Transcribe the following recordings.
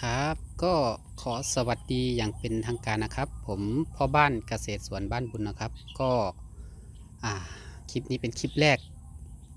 ครับ ก็ขอสวัสดีอย่างเป็นทางการนะครับ ผมพ่อบ้านเกษตรสวนบ้านบุญนะครับ ก็คลิปนี้เป็นคลิปแรก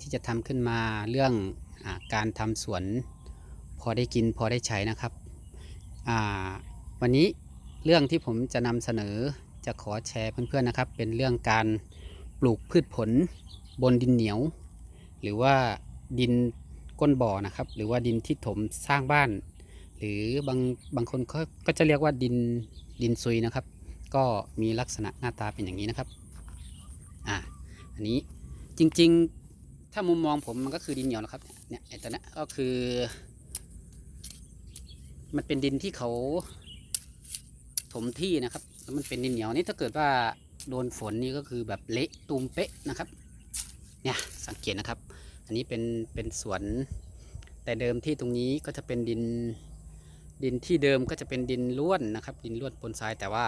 ที่จะทำขึ้นมาเรื่องอการทำสวน พอได้กินพอได้ใช้นะครับวันนี้เรื่องที่ผมจะนำเสนอจะขอแชร์เพื่อนๆนะครับ เป็นเรื่องการปลูกพืชผลบนดินเหนียว หรือว่าดินก้นบ่อนะครับ หรือว่าดินที่ถมสร้างบ้าน หรือบางบางคนก็ก็จะเรียกว่าดินดินซุยนะครับ ก็มีลักษณะหน้าตาเป็นอย่างนี้นะครับอ่าอันนี้จริงๆถ้ามุมมองผมมันก็คือดินเหนียวนะครับเนี่ยไอ้ตัวนี้ก็คือ มันเป็นดินที่เขาถมที่นะครับแล้วมันเป็นดินเหนียวนี่ถ้าเกิดว่าโดนฝนนี่ก็คือแบบเละตูมเป๊ะนะครับเนี่ยสังเกตนะครับ อันนี้เป็นเป็นสวนแต่เดิมที่ตรงนี้ก็จะเป็นดิน ดินที่เดิมก็จะเป็นดินล้วนนะครับ ดินล้วนปนทรายแต่ว่า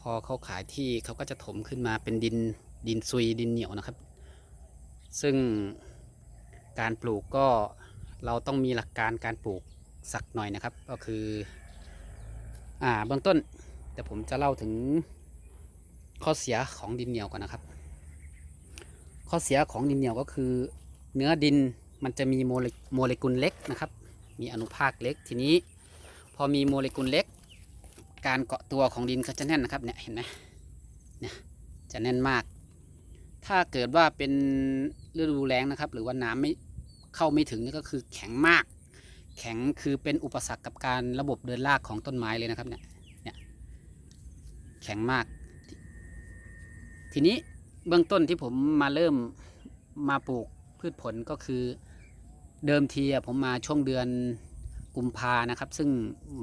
พอเขาขายที่เขาก็จะถมขึ้นมาเป็นดินดินซุยดินเหนียวนะครับ ซึ่งการปลูกก็เราต้องมีหลักการการปลูกสักหน่อยนะครับ ก็คืออ่าเบื้องต้นแต่ผมจะเล่าถึงข้อเสียของดินเหนียวก่อนนะครับ ข้อเสียของดินเหนียวก็คือ เนื้อดินมันจะมีโมเลโมเลกุลเล็กนะครับ มีอนุภาคเล็กทีนี้ พอมีโมเลกุลเล็ก การเกาะตัวของดินก็จะแน่นนะครับเนี่ยเห็นไหมเนี่ยจะแน่นมาก ถ้าเกิดว่าเป็นฤดูแล้งนะครับ หรือว่าน้ำไม่เข้าไม่ถึงนี่ก็คือแข็งมาก แข็งคือเป็นอุปสรรคกับการระบบเดินรากของต้นไม้เลยนะครับเนี่ยเนี่ยแข็งมาก ทีนี้เบื้องต้นที่ผมมาเริ่มมาปลูกพืชผลก็คือเดิมทีผมมาช่วงเดือน กุมภานะครับ ซึ่ง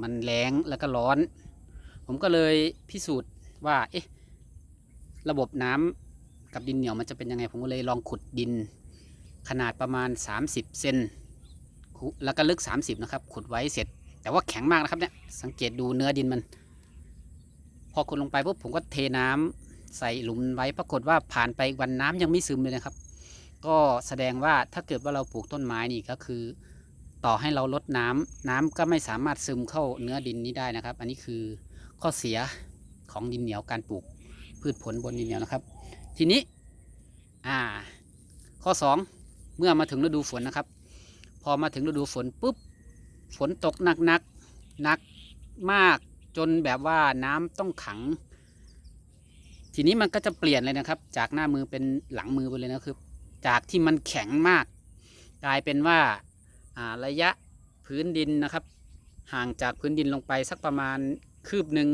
มันแรงแล้วก็ร้อน ผมก็เลยพิสูจน์ว่า เอ๊ะ ระบบน้ำกับดินเหนียวมันจะเป็นยังไง ผมก็เลยลองขุดดิน ขนาดประมาณ 30 เซนแล้วก็ลึก 30 นะครับ ขุดไว้เสร็จ แต่ว่าแข็งมากนะครับเนี่ย สังเกตดูเนื้อดินมัน พอขุดลงไปปุ๊บผมก็เทน้ำใส่หลุมไว้ ปรากฏว่าผ่านไปวันน้ำยังไม่ซึมเลยนะครับ ก็แสดงว่าถ้าเกิดว่าเราปลูกต้นไม้นี่ก็คือ ต่อให้เราลดน้ำน้ำก็ไม่สามารถซึมเข้าเนื้อดินนี้ได้นะครับ อันนี้คือข้อเสียของดินเหนียวการปลูกพืชผลบนดินเหนียวนะครับ ทีนี้อ่าข้อ 2 เมื่อมาถึงฤดูฝนนะครับ พอมาถึงฤดูฝนปุ๊บฝนตกหนักหนักหนักมากจนแบบว่าน้ำต้องขัง ทีนี้มันก็จะเปลี่ยนเลยนะครับ จากหน้ามือเป็นหลังมือไปเลยนะคือ จากที่มันแข็งมาก กลายเป็นว่า ระยะพื้นดินนะครับ ห่างจากพื้นดินลงไปสักประมาณคืบหนึ่ง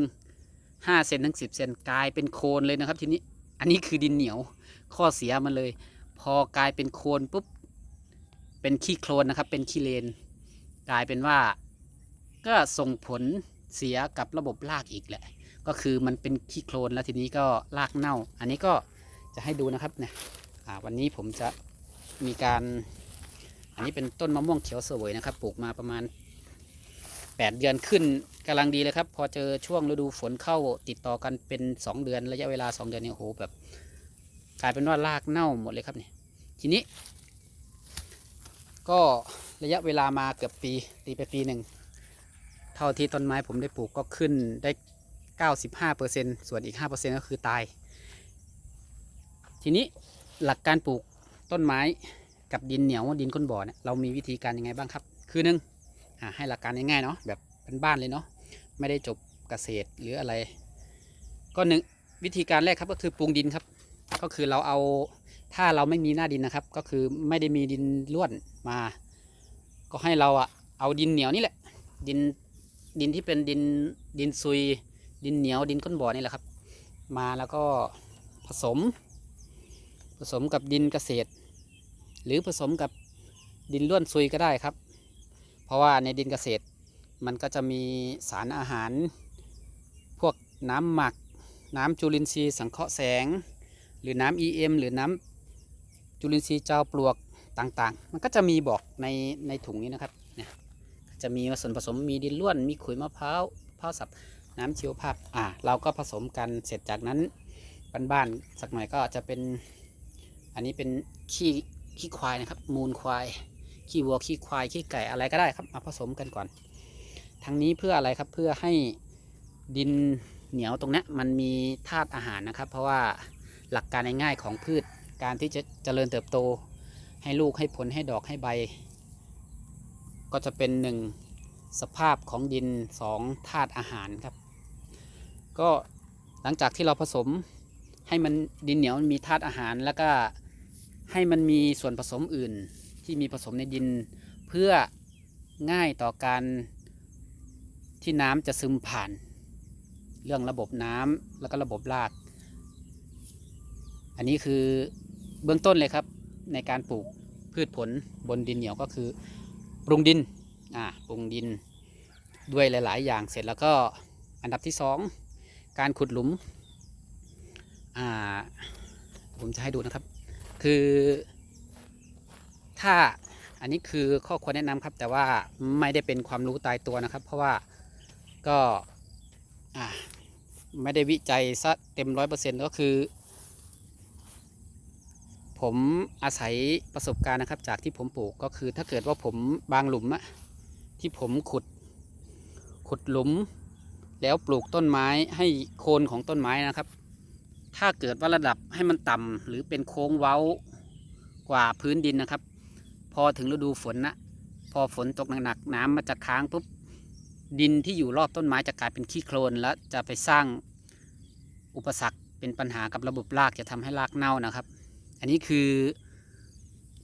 ห้าเซนถึงสิบเซนกลายเป็นโคลนเลยนะครับทีนี้อันนี้คือดินเหนียวข้อเสียมันเลย พอกลายเป็นโคลนปุ๊บเป็นขี้โคลนนะครับเป็นขี้เลน กลายเป็นว่าก็ส่งผลเสียกับระบบรากอีกแหละ ก็คือมันเป็นขี้โคลนแล้วทีนี้ก็รากเน่า อันนี้ก็จะให้ดูนะครับเนี่ยวันนี้ผมจะมีการ อันนี้เป็นต้นมะม่วงเขียวเสวยนะครับ ปลูกมาประมาณ 8 เดือนขึ้นกำลังดีเลยครับ พอเจอช่วงฤดูฝนเข้าติดต่อกันเป็น 2 เดือนระยะเวลา 2 เดือนเนี่ยโหแบบกลายเป็นว่ารากเน่าหมดเลยครับเนี่ยทีนี้ ก็ระยะเวลามาเกือบปีตีไปปีหนึ่งเท่าที่ต้นไม้ผมได้ปลูกก็ขึ้นได้95%ส่วนอีก 5%ก็คือตาย ทีนี้หลักการปลูกต้นไม้ กับดินเหนียวดินก้นบ่อเนี่ยเรามีวิธีการยังไงบ้างครับ คือหนึ่งให้หลักการง่ายๆเนาะแบบเป็นบ้านเลยเนาะไม่ได้จบเกษตรหรืออะไร ก็หนึ่งวิธีการแรกครับก็คือปรุงดินครับ ก็คือเราเอาถ้าเราไม่มีหน้าดินนะครับ ก็คือไม่ได้มีดินล้วนมา ก็ให้เราอะเอาดินเหนียวนี่แหละ ดินดินที่เป็นดินดินซุย ดินเหนียวดินก้นบ่อนี่แหละครับ มาแล้วก็ผสม ผสมกับดินเกษตร หรือผสมกับดินล้วนซุยก็ได้ครับ เพราะว่าในดินเกษตรมันก็จะมีสารอาหาร พวกน้ำหมัก น้ำจุลินทรีย์สังเคราะห์แสง หรือน้ำ EM หรือน้ำจุลินทรีย์เจ้าปลวกต่างๆ มันก็จะมีบอกในในถุงนี้นะครับเนี่ยจะมีส่วนผสมมีดินล้วน มีขุยมะพร้าวพร้าวสับน้ำชีวภาพอ่าเราก็ผสมกันเสร็จจากนั้นบ้านๆสักหน่อยก็จะเป็นอันนี้เป็นขี้ ขี้ควายนะครับ มูลควาย ขี้วัวขี้ควายขี้ไก่อะไรก็ได้ครับมาผสมกันก่อนทั้งนี้เพื่ออะไรครับเพื่อให้ดินเหนียวตรงนี้มันมีธาตุอาหารนะครับ เพราะว่าหลักการง่ายๆของพืชการที่จะเจริญเติบโต ให้ลูกให้ผลให้ดอกให้ใบ ก็จะเป็นหนึ่งสภาพของดินสองธาตุอาหารครับ ก็หลังจากที่เราผสมให้มันดินเหนียวมีธาตุอาหารแล้วก็ ให้มันมีส่วนผสมอื่นที่มีผสมในดิน เพื่อง่ายต่อการที่น้ำจะซึมผ่าน เรื่องระบบน้ำแล้วก็ระบบราก อันนี้คือเบื้องต้นเลยครับในการปลูกพืชผลบนดินเหนียวก็คือ ปรุงดินอ่าปรุงดินด้วยหลาย ๆ อย่างเสร็จแล้วก็อันดับที่สองการขุดหลุมอ่าผมจะให้ดูนะครับ คือถ้าอันนี้คือข้อควรแนะนำครับ แต่ว่าไม่ได้เป็นความรู้ตายตัวนะครับ เพราะว่าก็ไม่ได้วิจัยซะเต็มร้อยเปอร์เซ็นต์ก็คือ ผมอาศัยประสบการณ์นะครับ จากที่ผมปลูกก็คือถ้าเกิดว่าผมบางหลุมอะที่ผมขุดขุดหลุม แล้วปลูกต้นไม้ให้โคนของต้นไม้นะครับ ถ้าเกิดว่าระดับให้มันต่ำหรือเป็นโค้งเว้ากว่าพื้นดินนะครับ พอถึงฤดูฝนนะพอฝนตกหนักๆน้ำมันจะค้างปุ๊บดินที่อยู่รอบต้นไม้จะกลายเป็นขี้โคลนแล้วจะไปสร้างอุปสรรคเป็นปัญหากับระบบรากจะทำให้รากเน่านะครับ อันนี้คือ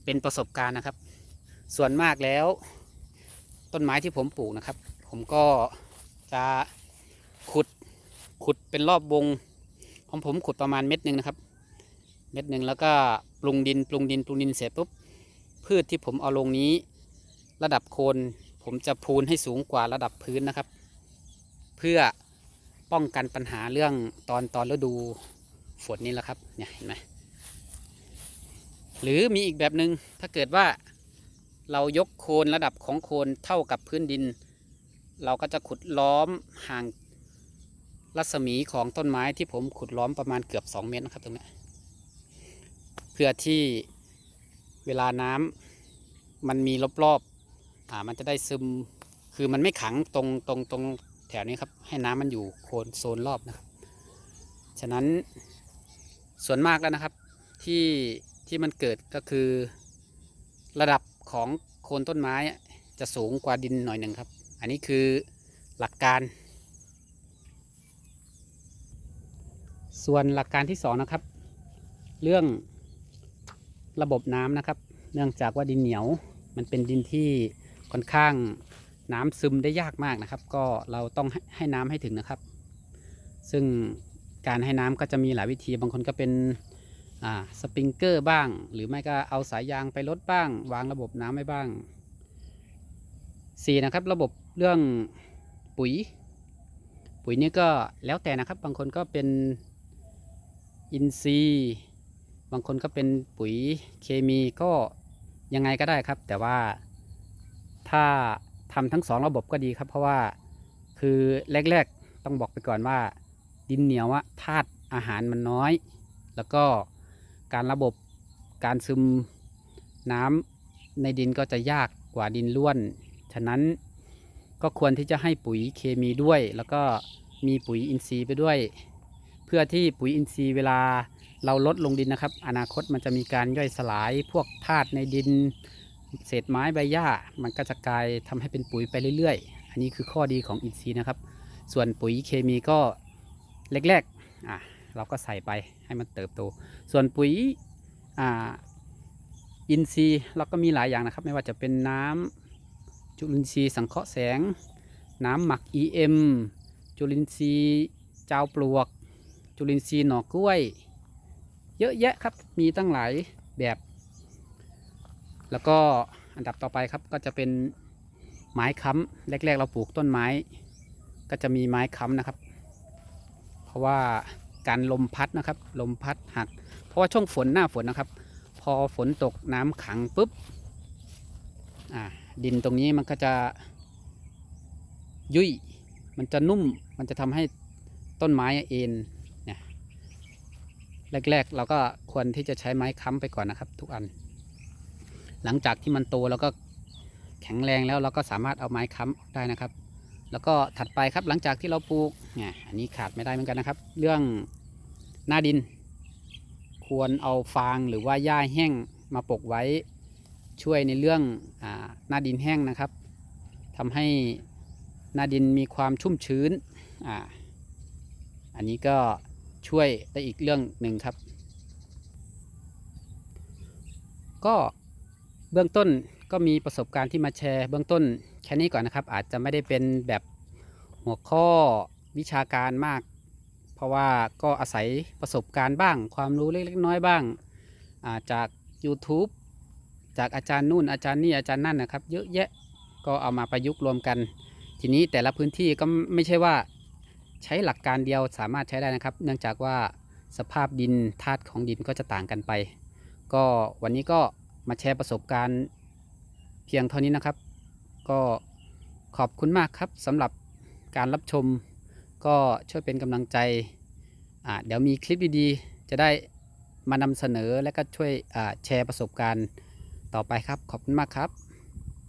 เป็นประสบการณ์นะครับ ส่วนมากแล้ว ต้นไม้ที่ผมปลูกนะครับ ผมก็จะขุดขุดเป็นรอบวง ของผมขุดประมาณเม็ดหนึ่งนะครับ เม็ดหนึ่งแล้วก็ปรุงดินปรุงดินปรุงดินเสร็จปุ๊บพืชที่ผมเอาลงนี้ ระดับโคนผมจะพูนให้สูงกว่าระดับพื้นนะครับ เพื่อป้องกันปัญหาเรื่องตอนตอนฤดูฝนนี่แหละครับเนี่ยเห็นไหมหรือมีอีกแบบหนึง่งถ้าเกิดว่าเรายกโคนระดับของโคนเท่ากับพื้นดิน เราก็จะขุดล้อมห่าง รัศมีของต้นไม้ที่ผมขุดล้อมประมาณเกือบ 2 เมตรนะครับตรงนี้เพื่อที่เวลาน้ำมันมีรอบๆอ่ามันจะได้ซึมคือมันไม่ขังตรงตรงตรงแถวนี้ครับ ให้น้ำมันอยู่โคนโซนรอบนะครับ ฉะนั้นส่วนมากแล้วนะครับ ที่ที่มันเกิดก็คือระดับของโคนต้นไม้จะสูงกว่าดินหน่อยหนึ่งครับ อันนี้คือหลักการ ส่วนหลักการที่สองนะครับ เรื่องระบบน้ำนะครับ เนื่องจากว่าดินเหนียวมันเป็นดินที่ค่อนข้างน้ำซึมได้ยากมากนะครับ ก็เราต้องให้ให้น้ำให้ถึงนะครับ ซึ่งการให้น้ำก็จะมีหลายวิธีบางคนก็เป็นสปริงเกอร์บ้าง หรือไม่ก็เอาสายยางไปลดบ้าง วางระบบน้ำไว้บ้างสี่นะครับ ระบบเรื่องปุ๋ย ปุ๋ยนี่ก็แล้วแต่นะครับ บางคนก็เป็น อินทรีย์ บางคนก็เป็นปุ๋ยเคมีก็ยังไงก็ได้ครับ แต่ว่าถ้าทำทั้งสองระบบก็ดีครับ เพราะว่าคือแรกๆต้องบอกไปก่อนว่า ดินเหนียวอะธาตุอาหารมันน้อย แล้วก็การระบบการซึมน้ำในดินก็จะยากกว่าดินล้วน ฉะนั้นก็ควรที่จะให้ปุ๋ยเคมีด้วย แล้วก็มีปุ๋ยอินทรีย์ไปด้วย พื่อที่ปุ๋ยอินทรีย์เวลาเราลดลงดินนะครับ อนาคตมันจะมีการย่อยสลายพวกธาตุในดิน เศษไม้ใบหญ้า มันก็จะกลายทำให้เป็นปุ๋ยไปเรื่อยๆ อันนี้คือข้อดีของอินทรีย์นะครับ ส่วนปุ๋ยเคมีก็แรกๆอะเราก็ใส่ไปให้มันเติบโต ส่วนปุ๋ยอ่าอินทรีย์เราก็มีหลายอย่างนะครับ ไม่ว่าจะเป็นน้ำจุลินทรีย์สังเคราะห์แสง น้ำหมัก EM จุลินทรีย์เจ้าปลวก จุลินทรีย์หน่อกล้วย เยอะแยะครับมีตั้งหลายแบบ แล้วก็อันดับต่อไปครับก็จะเป็นไม้ค้ำแรก ๆ เราปลูกต้นไม้ ก็จะมีไม้ค้ำนะครับ เพราะว่าการลมพัดนะครับ ลมพัดหัก เพราะว่าช่วงฝนหน้าฝนนะครับ พอฝนตกน้ำขังปุ๊บดินตรงนี้มันก็จะยุ่ย มันจะนุ่ม มันจะทำให้ต้นไม้เอ็น แรก ๆ เราก็ควรที่จะใช้ไม้ค้ำไปก่อนนะครับ ทุกอัน หลังจากที่มันโตแล้วก็แข็งแรงแล้วเราก็สามารถเอาไม้ค้ำได้นะครับ แล้วก็ถัดไปครับหลังจากที่เราปลูกเนี่ยอันนี้ขาดไม่ได้เหมือนกันนะครับ เรื่องหน้าดิน ควรเอาฟางหรือว่าหญ้าแห้งมาปกไว้ช่วยในเรื่องอหน้าดินแห้งนะครับทำให้หน้าดินมีความชุ่มชื้นอาอันนี้ก็ ช่วยได้อีกเรื่องหนึ่งครับ ก็เบื้องต้นก็มีประสบการณ์ที่มาแชร์เบื้องต้นแค่นี้ก่อนนะครับ อาจจะไม่ได้เป็นแบบหัวข้อวิชาการมาก เพราะว่าก็อาศัยประสบการณ์บ้าง ความรู้เล็กๆน้อยบ้างาจาก YouTube จากอาจารย์นู่นอาจารย์นี่อาจารย์นั่นนะครับ เยอะแยะก็เอามาประยุกต์รวมกัน ทีนี้แต่ละพื้นที่ก็ไม่ใช่ว่า ใช้หลักการเดียวสามารถใช้ได้นะครับ เนื่องจากว่าสภาพดินธาตุของดินก็จะต่างกันไป ก็วันนี้ก็มาแชร์ประสบการณ์เพียงเท่านี้นะครับ ก็ขอบคุณมากครับสำหรับการรับชม ก็ช่วยเป็นกำลังใจเดี๋ยวมีคลิปดีๆ จะได้มานำเสนอและก็ช่วยแชร์ประสบการณ์ต่อไปครับ ขอบคุณมากครับ